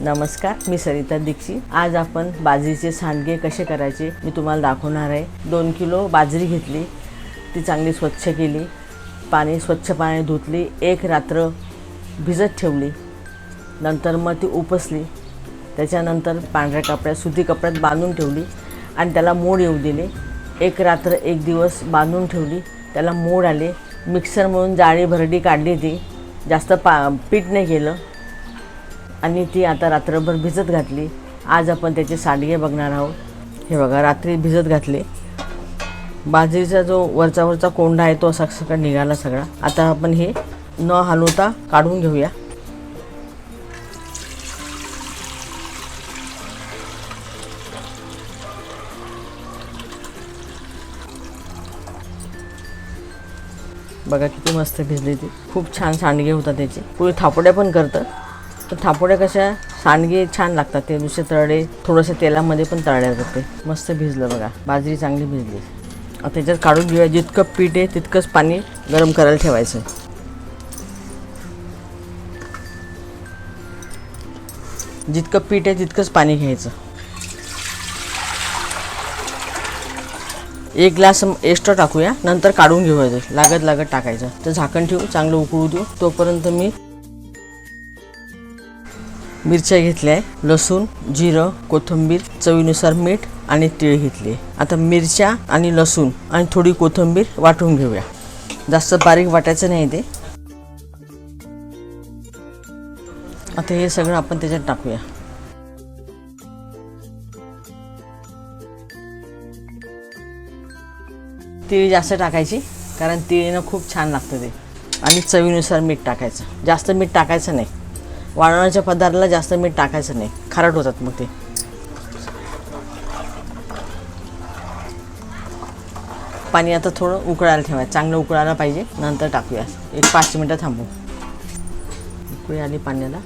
नमस्कार मी सरिता दीक्षित. आज आपण बाजरीचे सांडगे कसे करायचे मी तुम्हाला दाखवणार आहे. दोन किलो बाजरी घेतली ती चांगली स्वच्छ केली पाणी स्वच्छ पाणी धुतली एक रात्र भिजत ठेवली नंतर मग ती उपसली त्याच्यानंतर पांढऱ्या कपड्यात सुती कपड्यात बांधून ठेवली आणि त्याला मोड येऊ दिले. एक रात्र एक दिवस बांधून ठेवली त्याला मोड आले. मिक्सर म्हणून जाळी भरडी काढली ती जास्त पा पीठ नाही केलं. आणि ती आता रात्रभर भिजत घातली. आज आपण त्याचे सांडगे बघणार आहोत. हे बघा रात्री भिजत घातले. बाजरीचा जो वरचा वरचा कोंडा आहे तो असा सगळा निघाला सगळा. आता आपण हे न हलवता काढून घेऊया. बघा किती मस्त भिजली ती. खूप छान सांडगे होतात त्याचे. पुढे थापड्या पण करतं तर थापोड्या कशा? सांडगे छान लागतात ते दुसरे तळडे थोडंसं तेलामध्ये पण तळल्या जाते. मस्त भिजलं बघा बाजरी चांगली भिजली. त्याच्यात काढून घेऊया जितकं पीठ आहे तितकंच पाणी गरम करायला ठेवायचं. जितकं पीठ आहे तितकंच पाणी घ्यायचं. एक ग्लास एक्स्ट्रा टाकूया नंतर काढून घेऊया ते लागत लागत टाकायचं. तर झाकण ठेवू चांगलं उकळू देऊ. तोपर्यंत मी मिरच्या घेतल्या आहे लसूण जिरं कोथिंबीर चवीनुसार मीठ आणि तीळ घेतली आता मिरच्या आणि लसूण आणि थोडी कोथिंबीर वाटून घेऊया. जास्त बारीक वाटायचं नाही ते. आता हे सगळं आपण त्याच्यात टाकूया. तीळ जास्त टाकायची कारण तिळीनं खूप छान लागतं ते. आणि चवीनुसार मीठ टाकायचं. जास्त मीठ टाकायचं नाही. वाळवण्याच्या पदार्थाला जास्त मीठ टाकायचं नाही. खारट होतात मग ते. पाणी आता थोडं उकळायला ठेवायचं. चांगलं उकळायला पाहिजे. नंतर टाकूया. एक पाच मिनटं थांबू. उकळी आली पाण्याला.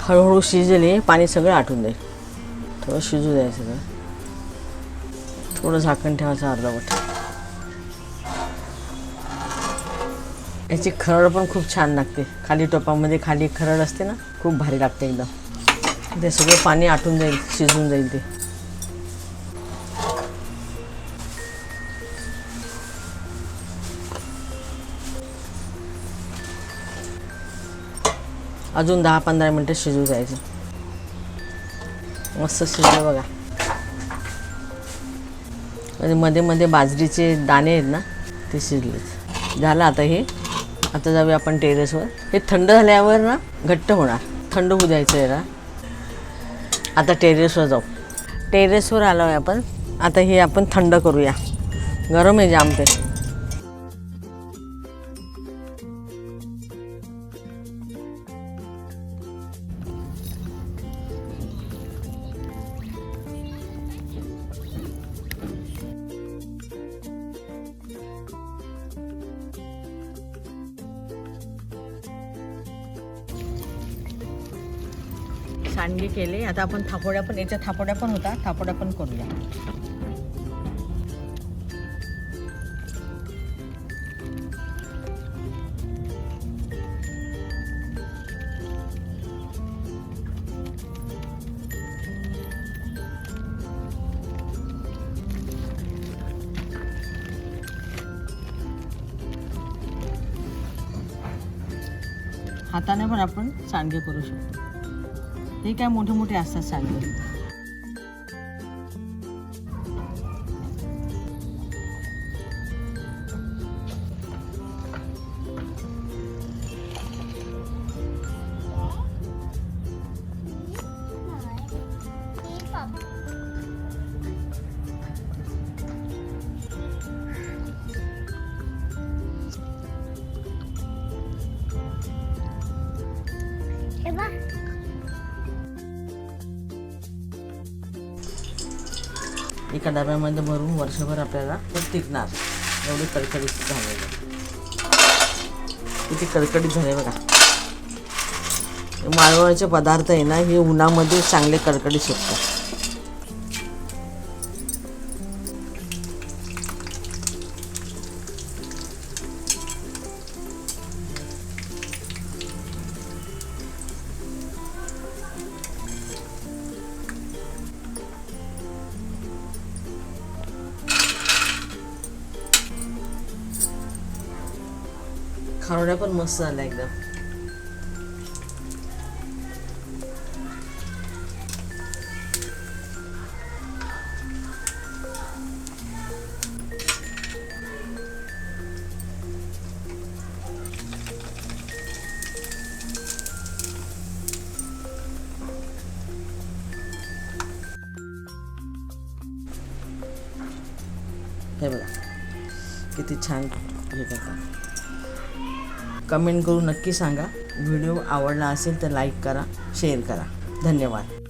हळूहळू शिजले पाणी सगळं आटून जाईल. थोडं शिजू द्यायचं सगळं थोडं झाकण ठेवायचं अर्धावट याची खरड पण खूप छान लागते. खाली टोपामध्ये खाली खरड असते ना खूप भारी लागते एकदम. ते सगळं पाणी आटून जाईल शिजून जाईल ते. अजून दहा पंधरा मिनटं शिजू जायचं मस्त शिजलं बघा. म्हणजे मध्ये मध्ये बाजरीचे दाणे आहेत ना ते शिजलेत. झालं आता हे. आता जाऊया आपण टेरेसवर. हे थंड झाल्यावर ना घट्ट होणार. थंड होऊ द्यायचं आहे ना. आता टेरेसवर जाऊ. टेरेसवर आलो आहे आपण. आता हे आपण थंड करूया. गरम आहे जाम ते. सांडगे केले. आता आपण थापोड्या पण याच्या थापोड्या पण होता थापोड्या पण करूया. हाताने पण आपण सांडगे करू शकतो. हे काय मोठे मोठे असतात एका डब्यामध्ये भरून वर्षभर आपल्याला ते टिकणार. एवढे कडकडीत झालेले. किती कडकडीत झाले बघा. माळवण्याचे पदार्थ आहे ना हे उन्हामध्ये चांगले कडकडीत शिकतात खारोड्या पण मस्त झाल्या एकदम. हे बघा किती छान हे करतात. कमेंट करून नक्की सांगा. व्हिडिओ आवडला असेल तर लाईक करा शेअर करा. धन्यवाद.